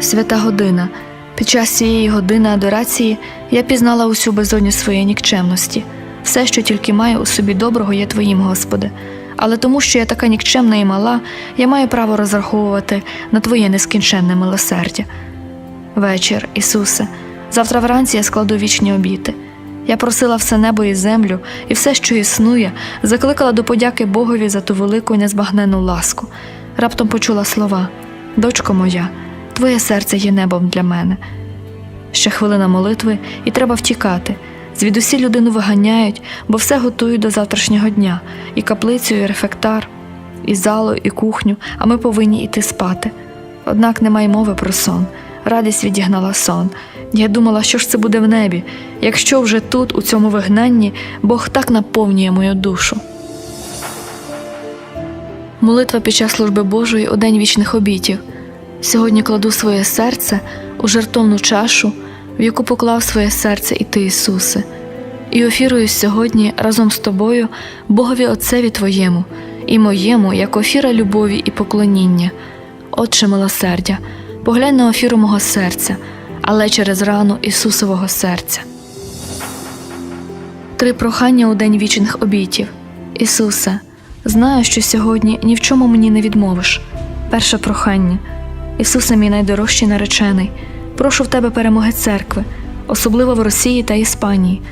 Свята година. Під час цієї години адорації я пізнала усю безодню своєї нікчемності. Все, що тільки маю у собі доброго, є Твоїм, Господи. Але тому, що я така нікчемна і мала, я маю право розраховувати на Твоє нескінченне милосердя. Вечір, Ісусе, завтра вранці я складу вічні обіти. Я просила все небо і землю, і все, що існує, закликала до подяки Богові за ту велику і незбагненну ласку. Раптом почула слова: Дочко моя, твоє серце є небом для мене. Ще хвилина молитви, і треба втікати. Звідусі людину виганяють, бо все готують до завтрашнього дня, і каплицю, і рефектар, і залу, і кухню, а ми повинні йти спати. Однак немає мови про сон. Радість відігнала сон. Я думала, що ж це буде в небі, якщо вже тут, у цьому вигнанні, Бог так наповнює мою душу. Молитва під час служби Божої у день вічних обітів. Сьогодні кладу своє серце у жертовну чашу, в яку поклав своє серце і ти, Ісусе, і офірую сьогодні разом з тобою Богові Отцеві Твоєму і моєму, як офіра любові і поклоніння. Отче милосердя, поглянь на офіру мого серця, але через рану Ісусового серця. Три прохання у день вічних обітів. Ісусе, знаю, що сьогодні ні в чому мені не відмовиш. Перше прохання. Ісусе, мій найдорожчий наречений, прошу в тебе перемоги церкви, особливо в Росії та Іспанії,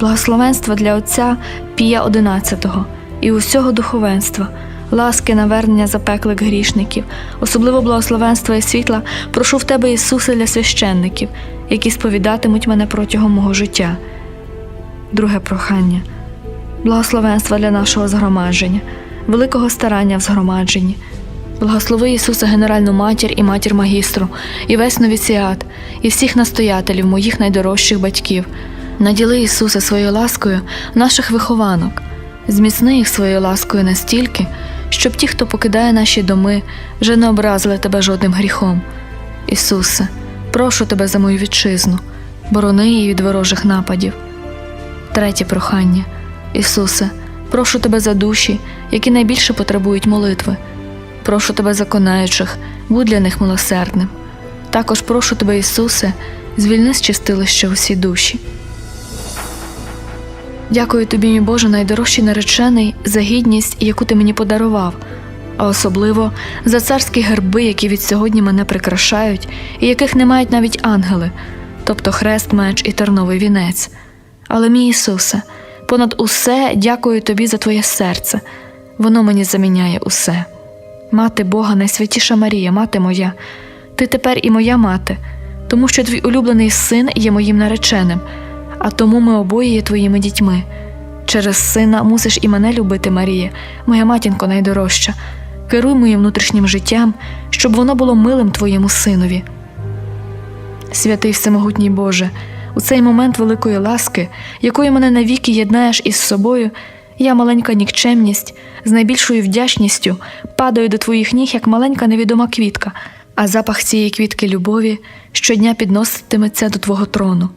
благословенства для Отця Пія XI і усього духовенства, ласки навернення запеклих грішників, особливо благословенства і світла, прошу в тебе, Ісусе, для священників, які сповідатимуть мене протягом мого життя. Друге прохання благословенства для нашого згромадження, великого старання в згромадженні. Благослови Ісуса Генеральну матір і матір магістру, і весь новіціат, і всіх настоятелів, моїх найдорожчих батьків. Наділи Ісуса своєю ласкою наших вихованок, зміцни їх своєю ласкою настільки, щоб ті, хто покидає наші доми, вже не образили тебе жодним гріхом. Ісусе, прошу тебе за мою вітчизну, борони її від ворожих нападів. Третє прохання. Ісусе, прошу тебе за душі, які найбільше потребують молитви. Прошу тебе за конаючих, будь для них милосердним. Також прошу тебе, Ісусе, звільни з чистилища усі душі. Дякую тобі, мій Боже, найдорожчий наречений, за гідність, яку ти мені подарував, а особливо за царські герби, які від сьогодні мене прикрашають, і яких не мають навіть ангели, тобто хрест, меч і терновий вінець. Але, мій Ісусе, понад усе дякую тобі за твоє серце, воно мені заміняє усе. Мати Бога, найсвятіша Марія, мати моя, ти тепер і моя мати, тому що твій улюблений син є моїм нареченим, а тому ми обоє є твоїми дітьми. Через сина мусиш і мене любити, Марія, моя матінко найдорожча. Керуй моїм внутрішнім життям, щоб воно було милим твоєму синові. Святий Всемогутній Боже, у цей момент великої ласки, якою мене навіки єднаєш із собою, я, маленька нікчемність, з найбільшою вдячністю падаю до твоїх ніг, як маленька невідома квітка, а запах цієї квітки любові щодня підноситиметься до твого трону.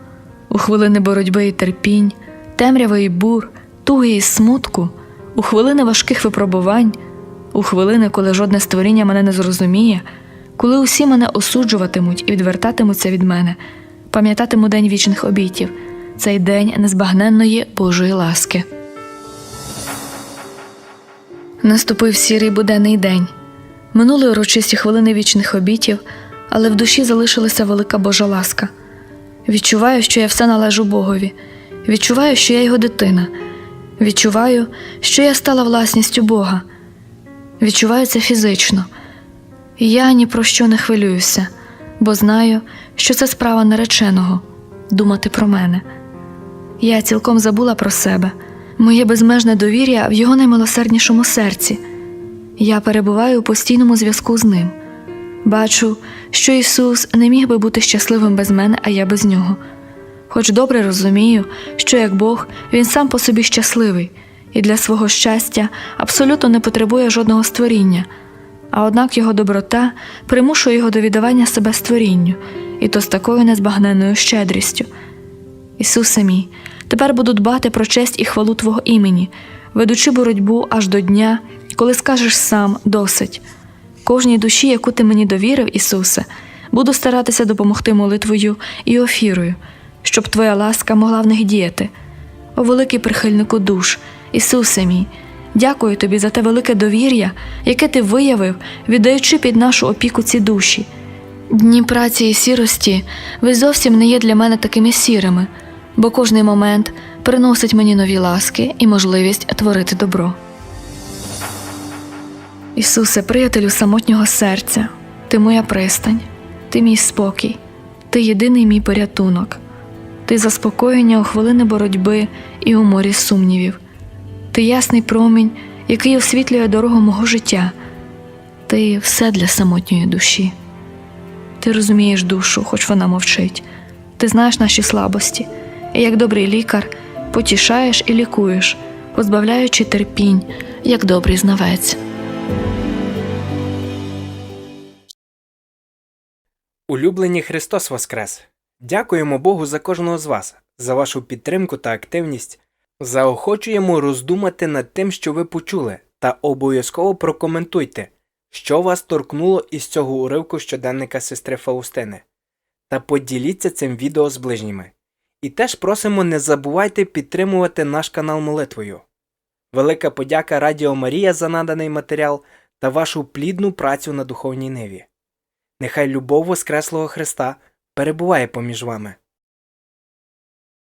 У хвилини боротьби і терпінь, темряви і бур, туги і смутку, у хвилини важких випробувань, у хвилини, коли жодне створіння мене не зрозуміє, коли усі мене осуджуватимуть і відвертатимуться від мене, пам'ятатиму день вічних обітів, цей день незбагненної Божої ласки. Наступив сірий буденний день. Минули урочисті хвилини вічних обітів, але в душі залишилася велика Божа ласка. Відчуваю, що я все належу Богові, відчуваю, що я його дитина, відчуваю, що я стала власністю Бога. Відчуваю це фізично. Я ні про що не хвилююся, бо знаю, що це справа нареченого думати про мене. Я цілком забула про себе, моє безмежне довір'я в його наймилосерднішому серці. Я перебуваю у постійному зв'язку з ним. Бачу, що Ісус не міг би бути щасливим без мене, а я без нього. Хоч добре розумію, що як Бог він сам по собі щасливий і для свого щастя абсолютно не потребує жодного створіння, а однак його доброта примушує його до віддавання себе створінню, і то з такою незбагненною щедрістю. Ісусе мій, тепер буду дбати про честь і хвалу Твого імені, ведучи боротьбу аж до дня, коли скажеш сам досить. Кожній душі, яку ти мені довірив, Ісусе, буду старатися допомогти молитвою і офірою, щоб Твоя ласка могла в них діяти. О великий прихильнику душ, Ісусе мій, дякую тобі за те велике довір'я, яке ти виявив, віддаючи під нашу опіку ці душі. Дні праці і сірості ви зовсім не є для мене такими сірими, бо кожний момент приносить мені нові ласки і можливість творити добро. Ісусе, приятелю самотнього серця, ти моя пристань, ти мій спокій, ти єдиний мій порятунок, ти заспокоєння у хвилини боротьби і у морі сумнівів, ти ясний промінь, який освітлює дорогу мого життя, ти все для самотньої душі. Ти розумієш душу, хоч вона мовчить, ти знаєш наші слабості, і як добрий лікар потішаєш і лікуєш, позбавляючи терпінь, як добрий знавець. Улюблені Христос Воскрес! Дякуємо Богу за кожного з вас, за вашу підтримку та активність. Заохочуємо роздумати над тим, що ви почули, та обов'язково прокоментуйте, що вас торкнуло із цього уривку щоденника сестри Фаустини. Та поділіться цим відео з ближніми. І теж просимо не забувайте підтримувати наш канал молитвою. Велика подяка Радіо Марія за наданий матеріал та вашу плідну працю на духовній ниві. Нехай любов Воскреслого Христа перебуває поміж вами.